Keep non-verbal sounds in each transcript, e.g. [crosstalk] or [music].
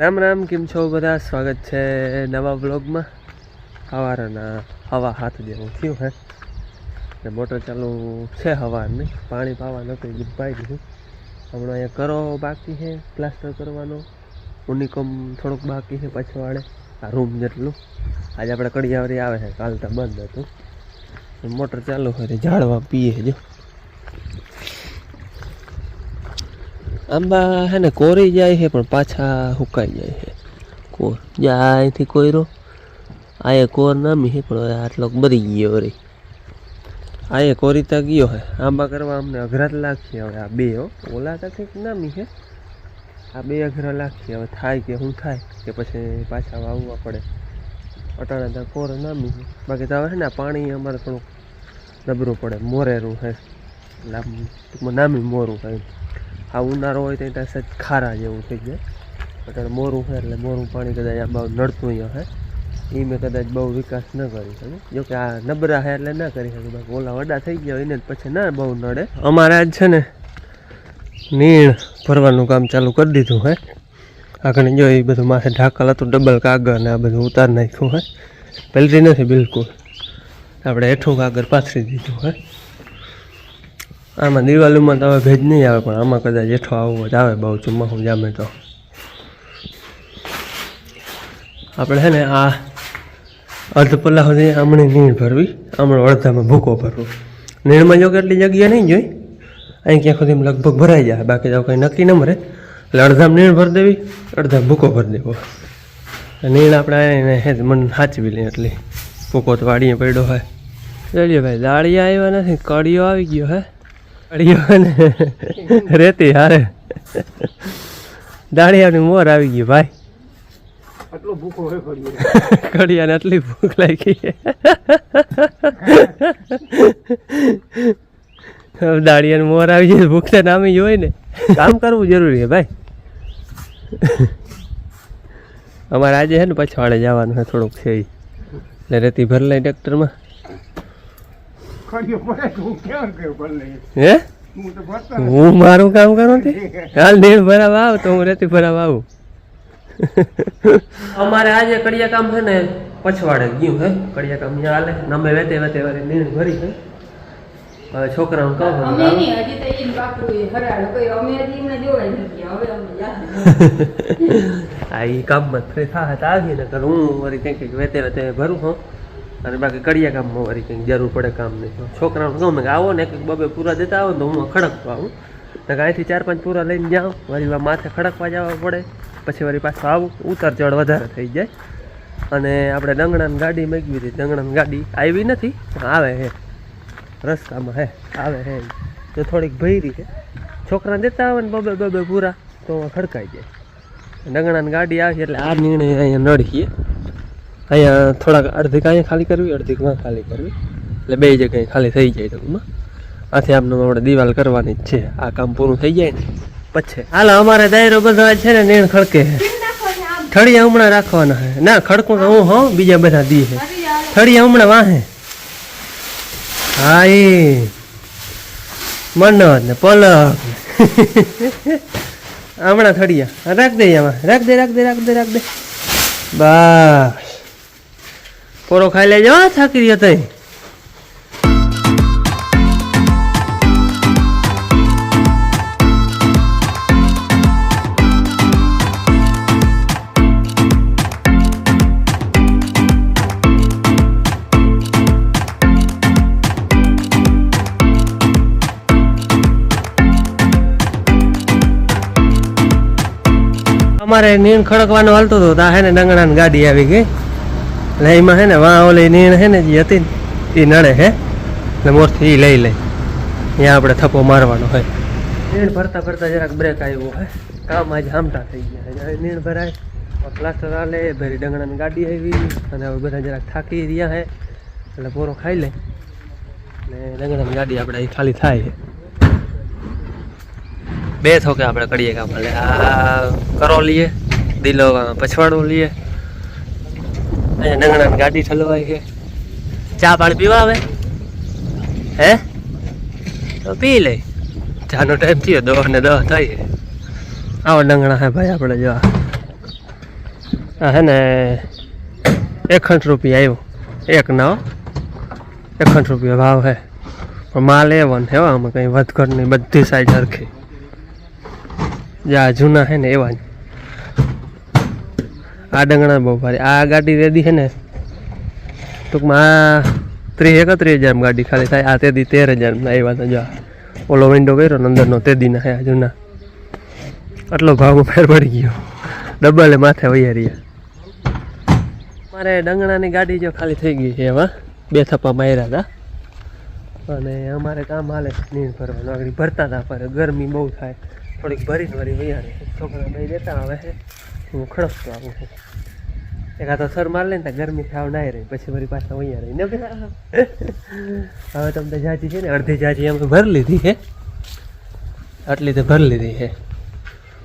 રામ રામ, કેમ છો બધા? સ્વાગત છે નવા બ્લોગમાં સવારના હવા હાથ જેવું થયું હે. ને મોટર ચાલુ છે હવાની પાણી પાવા નતું એ પાઈ દીધું. હમણાં અહીંયા કરો બાકી છે, પ્લાસ્ટર કરવાનો. ઉનિકોમ થોડુંક બાકી છે પાછળવાળે આ રૂમ જેટલું. આજે આપણે કડિયાવરી આવે છે, કાલ તો બંધ હતું. મોટર ચાલુ હોય તો ઝાડવા પીએ જો. આંબા હે ને કોરી જાય છે પણ પાછા હુકાઈ જાય છે કોર જ્યાં અહીંથી કોયરો, આયે કોર નામી છે પણ આટલો બરી ગયો રે આયે કોરી કોરીતા ગયો હે. આંબા કરવા અમને અઘરા લાગશે હવે આ બે, હો. ઓલા તો કંઈક નામી છે આ બે અઘરા લાગશે. હવે થાય કે શું થાય, કે પછી પાછા વાવવા પડે. અટાણા ત્યાં કોર નામી છે બાકી તો હવે છે ને પાણી અમારે થોડુંક નબરું પડે. મોરેરું છે એટલે ટૂંકમાં નામી મોરું કંઈ આ ઉનાળો હોય તો ત્યાં સજ ખારા જેવું થઈ જાય. અત્યારે મોરું છે એટલે મોરું પાણી કદાચ આ બહુ નડતું હે એ મેં કદાચ બહુ વિકાસ ન કરી શકે. જો કે આ નબરા હે એટલે ના કરી શકે. બાકી ઓલા વડા થઈ ગયા એને પછી ના બહુ નડે. અમારે આજ છે ને નીણ ભરવાનું કામ ચાલુ કરી દીધું હે આગળ જો એ બધું માથે ઢાકલ હતું, ડબલ કાગળ ને આ બધું ઉતાર નાખ્યું હે પહેલથી નથી બિલકુલ. આપણે હેઠું કાગળ પાથરી દીધું હે આમાં દિવાલીમાં તો હવે ભેજ નહીં આવે, પણ આમાં કદાચ જેઠો આવવો જ આવે, બહુ ચોમાસું જામે તો. આપણે છે ને આ અર્ધ પલ્લા સુધી હમણાં નીણ ભરવી, આમણો અડધામાં ભૂકો ભરવો. નીણમાં જો કેટલી જગ્યા નહીં જોઈ, અહીં ક્યાં સુધી લગભગ ભરાઈ જાય, બાકી તો કંઈ નક્કી ન મરે એટલે અડધામાં નીણ ભરી દેવી અડધા ભૂકો ભરી દેવો. નીણ આપણે એને જ મન સાચવી લઈએ એટલી. ભૂકો તો વાડીએ પડ્યો હોય. ચાલીએ ભાઈ, દાળિયા આવ્યા નથી કડીઓ આવી ગયો હે. રેતી હારે. દાળિયાની મોર આવી ગયું ભાઈ. આટલો ભૂખો હોય આટલી ભૂખ લાગી. હવે દાળિયાને મોર આવી જાય ભૂખ તો નામી હોય ને. કામ કરવું જરૂરી છે ભાઈ. અમારે આજે છે ને પછવાડે જવાનું છે થોડુંક છે એટલે રેતી ભરી લઈ ટ્રેક્ટરમાં. હું હે? હું તો ભરતા હું મારું કામ કરું [laughs] હાલ નીણ ભરાવા આવ તો હું રેતી ભરાવા આવું. [laughs] અમારે આજે કડિયા કામ છે ને પછવાડે ગયું હે. કડિયા કામ અહીંયા હાલે. ને અમે વેતે વેતે વારે નીણ ભરી છે હવે હું કહું અમે નહીં હજી તો ઈ બાપુ એ હરાડો કોઈ અમે હજી એમને જોવા નથી. હવે અમે જા [laughs] આ એ કામમાં ફ્રી થાય તો આવીએ ને કર હું વળી કંઈક કંઈક વેતે વેતે ભરું હું. અને બાકી કડિયા કામમાં વારી કંઈક જરૂર પડે કામ તો છોકરાઓને કહું કે આવો ને એક બબે પૂરા દેતા આવો તો હું ખડકતો આવું. ને અહીંથી ચાર પાંચ પૂરા લઈને જાઉં વળી માથે ખડકવા જવા પડે. પછી વળી પાછું આવું. ઉતાર ચડ વધારે થઈ જાય. અને આપણે ડંગણાની ગાડી મેળવી હતી. ડંગણાની ગાડી આવી નથી. આવે હે. રસ્તામાં હે. આવે હે. તો થોડીક ભયરી છે. છોકરાને દેતા આવે ને બબે બબે પૂરા. તો ખડકાઈ જાય. ડંગણાની ગાડી આવી એટલે આ નિર્ણય અહીંયા નડીએ અહીંયા થોડાક અડધીક અહીંયા ખાલી કરવી, અડધી માં ખાલી કરવી. એટલે બે જગ્યાએ ખાલી થઈ જાય ટૂંકમાં. આથી આપણે આપણે દિવાલ કરવાની જ છે. આ કામ પૂરું થઈ જાય ને પછી. હાલ, અમારે દાયરો બધો છે ને, નેણ ખડકે થળિયા હમણાં રાખવાના હે ના, ખડકું તો હું, હો, બીજા બધા દી છે. થળિયા હમણાં વાહે. હા, એ. મનોજ ને પલક. હમણાં થળિયા રાખ દે આમાં. રાખ દે રાખ દે રાખ દે રાખ દે. બસ. પોરો ખાઈ લેજો થાકી રહ્યો તઈ. અમારે નીણ ખડકવાનું હાલતું હતું ત્યાં હે ને ડંગણાની ગાડી આવી ગઈ. એટલે એમાં હે ને વાં ઓલી નીણ હે ને જે હતી ને એ નડે હે. એટલે મોરથી એ લઈ લે. ત્યાં આપણે થપ્પો મારવાનો હોય નીણ ભરતા ભરતા જરાક બ્રેક આવ્યો હે. કામ આજે હામટા થઈ ગયા નીણ ભરાય. પ્લાસ્ટર આલે, ભરી ડંગણાની ગાડી આવી. અને હવે બધા જરાક થાકી રહ્યા હે. એટલે પોરો ખાઈ લે. ને ડંગણાની ગાડી આપણે અહીં ખાલી થાય બે થોકે આપણે કરીએ કામ એટલે આ કરો લઈએ દિલો પછવાડો લઈએ અહીંયા નંગણાની ગાડી ઠલવાય છે. ચા પાણી પીવા આવે? હે? તો પી લે. ચાનો ટાઈમ થયો દસ ને દસ થઈ આવો ડંગણા હે ભાઈ આપણે જો આ. હે ને એકસઠ રૂપિયા આવ્યો એક ના. એકસઠ રૂપિયા ભાવ હે. પણ માલ એ વન હે, આમાં કંઈ નહીં, બધી સાઈડ હરખી જા જૂના હે ને એવા જ. આ ડંગણા બહુ ભારે. આ ગાડી રેડી છે ને? ટૂંકમાં ત્રીસ એકત્રીસ હજારમાં ગાડી ખાલી થાય. આ તેદી તેર હજારમાં આવ્યા વાત જો ઓલો વિન્ડો કર્યો ને અંદરનો તેદીના હે આ જૂના. આટલો ભાવમાં ફેર પડી ગયો. ડબલે માથે વૈયા મારે ડંગણાની ગાડી જો ખાલી થઈ ગઈ છે એમાં બે થપ્પા માર્યા હતા. અને અમારે કામ હાલે નીર ભરવાનું. આગળ ભરતા હતા પર ગરમી બહુ થાય. થોડીક ભરી ભરી વૈયા છોકરા ભાઈ દેતા આવે છે. હું ખડકતો આવું છું એક આ તો સર માર લે ને ગરમી થાવ ના રહી પછી મારી પાછા અહીંયા રહી ને હવે તમને જાજી છે ને અડધી જાજી અમે ભરી લીધી છે. આટલી તો ભરી લીધી છે.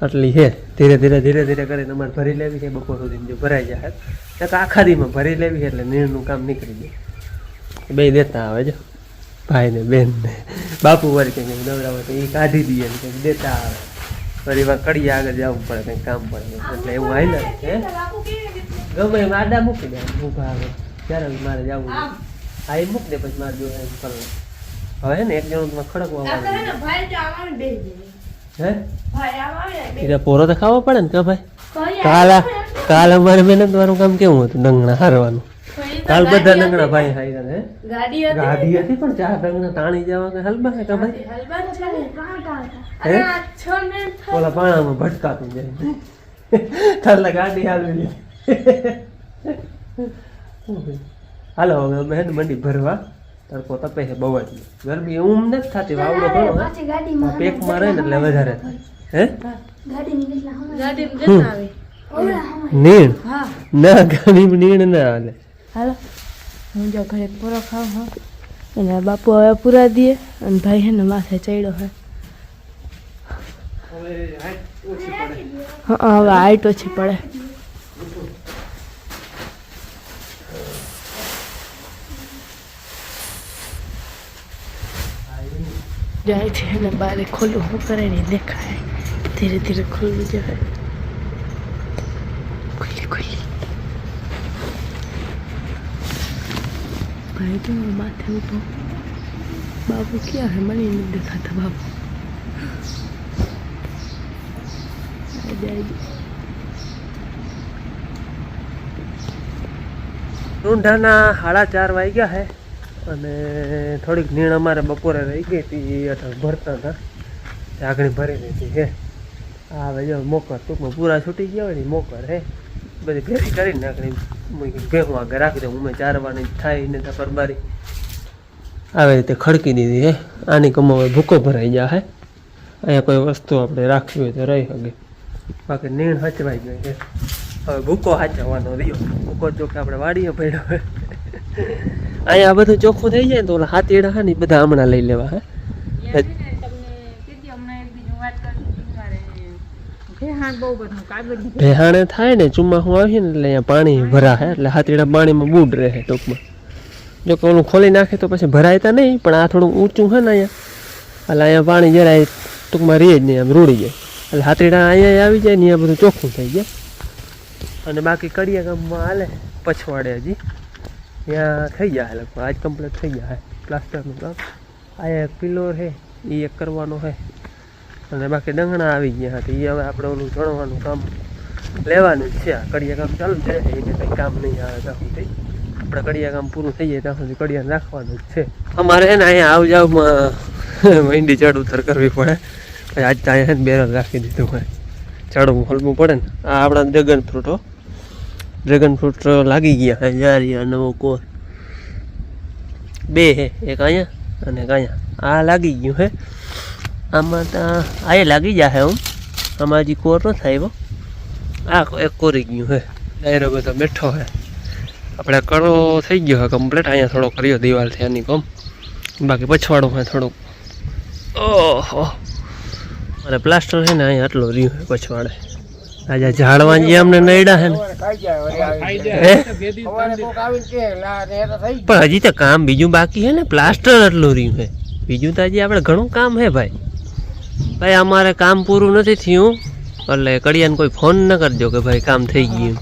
આટલી છે. ધીરે ધીરે ધીરે ધીરે કરીને અમારે ભરી લેવી છે બપોર સુધી જો ભરાઈ જાય. ત્યાં તો આખા દીમાં ભરી લેવી છે એટલે નીરનું કામ નીકળી જાય બે દેતા આવે જો. ભાઈ ને બેન ને બાપુ વળી કંઈક નવરા તો એ કાઢી દઈએ કંઈક દેતા આવે. વળી વાર કડી આગળ જવું પડે કંઈક કામ પડે એટલે એવું હાલે હે? ગમે એમ આડા મૂકી દે ઊભા આવે ત્યારે મારે જવું. હા એ મૂક દે પછી મારે જો એમ કરવું હવે ને એક જણું ખડક ખડકવા વાળું હે? એટલે પોરો તો ખાવો પડે ને કે ભાઈ? કાલ કાલ અમારે મહેનત વાળું કામ કેવું હતું? ડંગણા હારવાનું. કાલ બધા ડંગણા ભાઈ હાઈ હે? ગાડી હતી ગાડી હતી પણ ચાર ડંગણા તાણી જવા કે હલબા કે ભાઈ. હલવાન છે ને હે? આ છો ને ઓલા પાણામાં ભટકાતું જાય. તારલા ગાડી હાલવી લી હાલો હવે અમે હે ને મંડી ભરવા. તડકો તપે છે બહુ જ ગરમી ઊમ નથી થતી વાવડો ઘણો પેક પેકમાં રહે ને એટલે વધારે થાય. હે? ગાડી જતા આવે? નીણ? ના ગાડી નીણ ના હાલે. હાલો. હું જો ઘરે પૂરો ખાવ હા. અને બાપુ હવે પૂરા દે અને ભાઈ હે ને માથે ચડ્યો હે. હવે હાઈટ ઓછી પડે. જાય છે અને બારે ખોલું શું કરે નહીં દેખાય. ધીરે ધીરે ખોલવું જોઈએ. ખુલ્લી ખુલ્લી ભાઈ તો માથે ઊભો બાબુ ક્યાં હે મને નથી દેખાતા બાબુ ઊંઢાના સાડા ચાર વાગ્યા હે. અને થોડીક નીણ અમારે બપોરે રહી ગઈ હતી અથવા ભરતા હતા. ઝાકણી ભરી દીધી હે. હવે જો મોકર ટૂંકમાં પૂરા છૂટી ગયા હોય ને મોકર હે. બધી ભેગી કરી નાખી ભેગું આગળ રાખી દઉં ઉમે ચારવાની થાય ને ત્યાં પરબારી. આવી રીતે ખડકી દીધી હે આની કમાવે ભૂકો ભરાઈ જાય હે અહીંયા કોઈ વસ્તુ આપણે રાખવી હોય તો રહી શકે. બાકી નીણ હચવાઈ ગઈ છે. હવે ભૂકો હાચવવાનો રહ્યો. ભૂકો જો આપણે વાડીએ પડ્યો હોય. અહીંયા બધું ચોખ્ખું થઈ જાય ને તો ઓલા હાથીડા હા ને બધા હમણાં લઈ લેવા હે ભેહાણે થાય ને ચોમાસું આવે ને, એટલે અહીંયા પાણી ભરાય એટલે હાથીડા પાણીમાં બૂડ રહે ટૂંકમાં. જો કે ઓલું ખોલી નાખે તો પછી ભરાયતા નહીં, પણ આ થોડું ઊંચું છે ને અહીંયા. એટલે અહીંયા પાણી જરાય ટૂંકમાં રહે જ નહીં, આમ રૂડી જાય. એટલે હાથીડા અહીંયા આવી જાય ને, અહીંયા બધું ચોખ્ખું થઈ જાય. અને બાકી કડિયા ગામમાં હાલે, પછવાડે હજી. ત્યાં થઈ જાય લગભગ, આજ કમ્પ્લીટ થઈ જાય પ્લાસ્ટરનું કામ. આ એક પિલોર છે એ એક કરવાનો છે. અને બાકી ડંગણા આવી ગયા હતા. એ હવે આપણે ઓલું ચણવાનું કામ લેવાનું જ છે. આ કડિયા કામ ચાલુ છે. એને કંઈ કામ નહીં આવે ત્યાં સુધી. આપણે કડિયા કામ પૂરું થઈ જાય ત્યાં સુધી કડિયા રાખવાનું જ છે. અમારે છે ને અહીંયા આવ જાવમાં ઈંડી ચડ ઉતર કરવી પડે. પછી આજ અહીંયા બેરલ રાખી દીધું હોય. ચડવું હલવું પડે ને. આ આપણા ડ્રેગન ફ્રૂટ ડ્રેગન ફ્રૂટ લાગી ગયા હે જારી નવો કોર. બે હે એક અહીંયા અને એક અહીંયા. આ લાગી ગયું હે આમાં તો આ એ લાગી જશે હું. આમાં હજી કોર ન થાય આ એક કોરી ગયું હે. ડાયરો બધો બેઠો હે. આપણે કડો થઈ ગયો હે કમ્પ્લીટ અહીંયા થોડો કર્યો દિવાલથી એની કમ. બાકી પછવાડો હે થોડુંક. ઓહો. અને પ્લાસ્ટર છે ને અહીંયા આટલો રહ્યું હે પછવાડે. આજે ઝાડવા જે અમને નડ્યા હે. પણ હજી તો કામ બીજું બાકી હે ને. પ્લાસ્ટર આટલું રહ્યું હે. બીજું તો હજી આપણે ઘણું કામ હે ભાઈ. ભાઈ, અમારે કામ પૂરું નથી થયું, એટલે કડિયાને કોઈ ફોન ન કરજો કે ભાઈ કામ થઈ ગયું.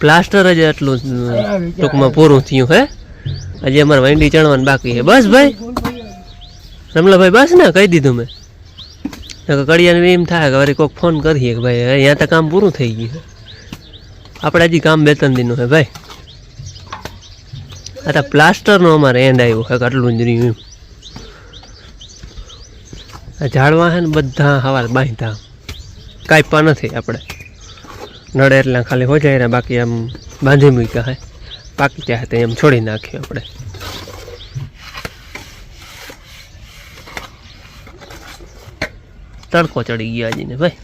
પ્લાસ્ટર જ એટલું ટૂંકમાં પૂરું થયું હે. હજી અમારે વાંડી ચણવાનું બાકી છે. બસ ભાઈ. રમલાભાઈ, બસ ને, કહી દીધું મેં. કડિયાને એમ થાય કે વળી કોઈક ફોન કરીએ કે ભાઈ અહીંયા તો કામ પૂરું થઈ ગયું આપણે હજી કામ બે ત્રણ દિનનું છે ભાઈ. આ તો પ્લાસ્ટરનો અમારે એન્ડ આવ્યો છે, આટલું જ રહ્યું એમ. ઝાડવા છે ને બધા હવાર બાંધતા કાંઈપા નથી આપણે. નડે એટલે ખાલી હો જાય ને બાકી આમ બાંધી મૂક્યા હે. પાકી ચાહે તે એમ છોડી નાખ્યું આપણે. તડકો ચડી ગયા હજી ને ભાઈ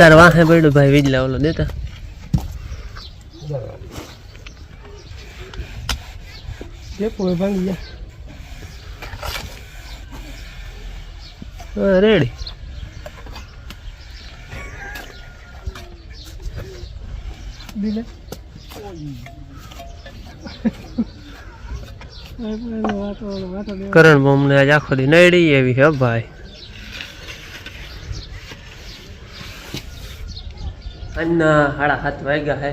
તાર વાહે પડ્યું ભાઈ વીજલા ઓલો દેતા. જે કોઈ ભાંગી ya. રેડી. દિલે કરણ બોમને આજ આખો દી નડી એવી હે ભાઈ. આજના હાડા હાથ વાગ્યા હે.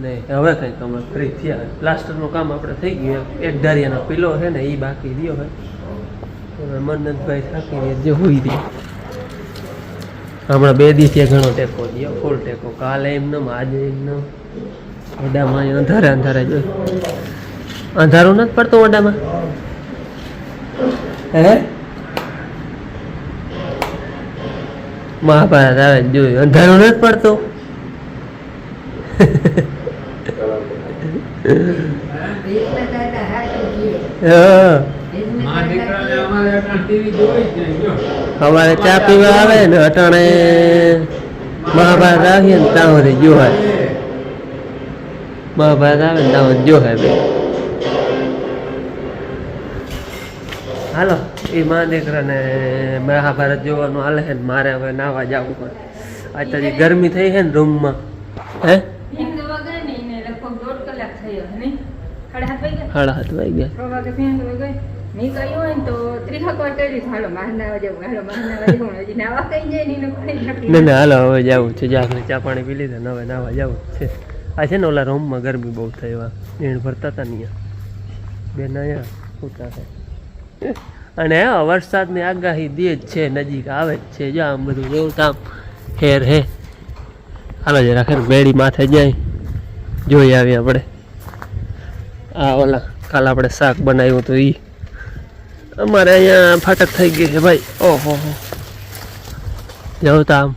અને હવે કંઈક અમે ફ્રી થયા. પ્લાસ્ટરનું કામ આપણે થઈ ગયું. એક ધારિયાનો પીલો છે ને એ બાકી રહ્યો હે હવે મન્નતભાઈ થાકીને જે હોઈ દે હમણાં બે દિવસે ઘણો ટેકો દો ફૂલ ટેકો. કાલે એમનો આજે એમનો ઓડામાં અંધારે અંધારે જોઈ અંધારું નથી પડતું ઓડામાં હે? મહાભારત આવે જોયું. અંધારું નથી પડતું? સવારે ચા પીવા આવે ને અટાણે મહાભારત આવીએ ને ત્યાં સુધી જોવાય મહાભારત આવે ને ત્યાં જોહાય બે. હાલો, એ મા દીકરાને મહાભારત જોવાનું હાલે છે મારે હવે નાવા જવું પડે અત્યારે ગરમી થઈ છે ને રૂમમાં, હે હિન્દ વગર ને એને લગભગ દોઢ કલાક થયો નહીં સાડા હાથ વાઈ ગયા હોય ને તો ત્રીસક વાર કરી હાલો બહાર જવું હાલો બહાર જવું હજી નાવા કઈ જાય ને હાલો હવે જવું છે જાગને ચા પાણી પી લીધા હવે નાવા જવું છે. આ છે ને ઓલા રૂમમાં ગરમી બહુ થઈ વા નીણ ભરતા હતા ને બેન અહીંયા છે. અને વરસાદ વરસાદની આગાહી દે જ છે નજીક આવે જ છે જો આમ બધું જેવું કામ હેર હે. હાલો જરા ખેર બેડી માથે જાય. જોઈ આવીએ આપણે. આ ઓલા કાલ આપણે શાક બનાવ્યું હતું એ અમારે અહીંયા ફાટક થઈ ગઈ છે ભાઈ. ઓહો હો. જવું તો આમ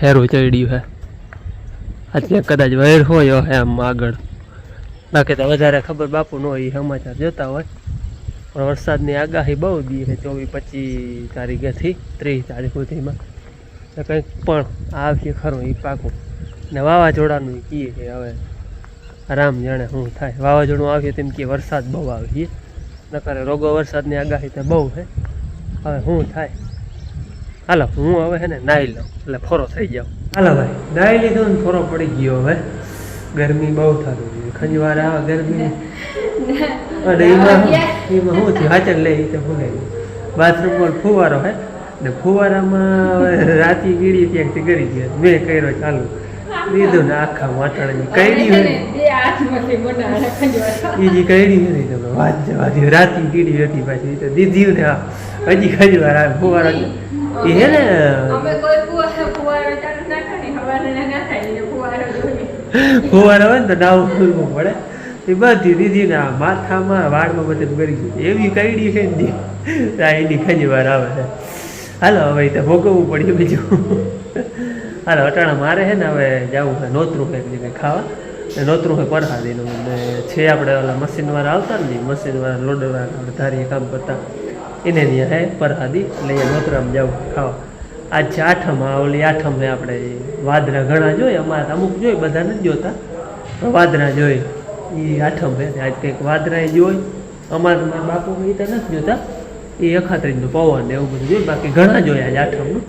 ફેરવું ચડ્યું હે. અત્યારે કદાચ વહેર હોય હે આમ આગળ. બાકી તો વધારે ખબર બાપુ ન હોય એ સમાચાર જોતા હોય. પણ વરસાદની આગાહી બહુ દી છે ચોવીસ પચીસ તારીખેથી ત્રીસ તારીખ સુધીમાં. તો કંઈક પણ આવશે ખરું એ પાકું. ને વાવાઝોડાનું કીએ કે હવે. રામ જાણે શું થાય. વાવાઝોડું આવે તેમ કે વરસાદ બહુ આવે નકારે રોગો વરસાદની આગાહી તો બહુ છે હવે શું થાય? હાલો હું હવે છે ને નાહી લઉં. એટલે ફોરો થઈ જાઉં. હાલો ભાઈ નાહી લીધો ને ફોરો પડી ગયો હવે. ગરમી બહુ થતું છે ખંજવાર આવે ગરમી અને એમાં એમાં શું થયું? હાચર લઈ તો ભૂલે પર ફુવારો હે. ને ફુવારામાં હવે રાતી ગીડી ક્યાંકથી કરી ગયા. મેં કર્યો ચાલુ. લીધું ને આખા માટાણે કઈડી હોય એ જે કઈ નથી તમે વાત જવા દો રાતી કીડી હતી પાછી. તો દીધી ને હજી ખજી વાર આવે ફુવારા એ હે ને? ફુવારો હોય ને તો નાવું ખુલવું પડે. એ બધી દીધી ને આ માથામાં વાળમાં બધું કરી ગયું. એવી કઈડી છે ને એની ખજી વાર આવે. હાલો હવે તો ભોગવવું પડ્યું બીજું. હાલો, અટાણા મારે છે ને હવે જવું છે, નોતરું કંઈક જગ્યાએ ખાવા. નોતરું હોય પરહાદીનું ને છે આપણે ઓલા મશીનવાળા આવતા ને મશીનવાળા લોડરવાળા ધારીએ કામ કરતા. એને ત્યાં હે પરહાદી એટલે નોતરામાં જવું ખાવા. આજ છે આઠમ, આ ઓલી આઠમ ને આપણે વાદરા ઘણા જોઈએ અમારે અમુક જોઈએ બધા નથી જોતા. વાદરા જોઈ. એ આઠમ હે આજ કંઈક વાદરા જોઈ. અમારે બાપુ એ તો નથી જોતા. એ અખાત્રીજનું પવન ને એવું બધું જોયું. બાકી ઘણા જોયા આજ આઠમનું.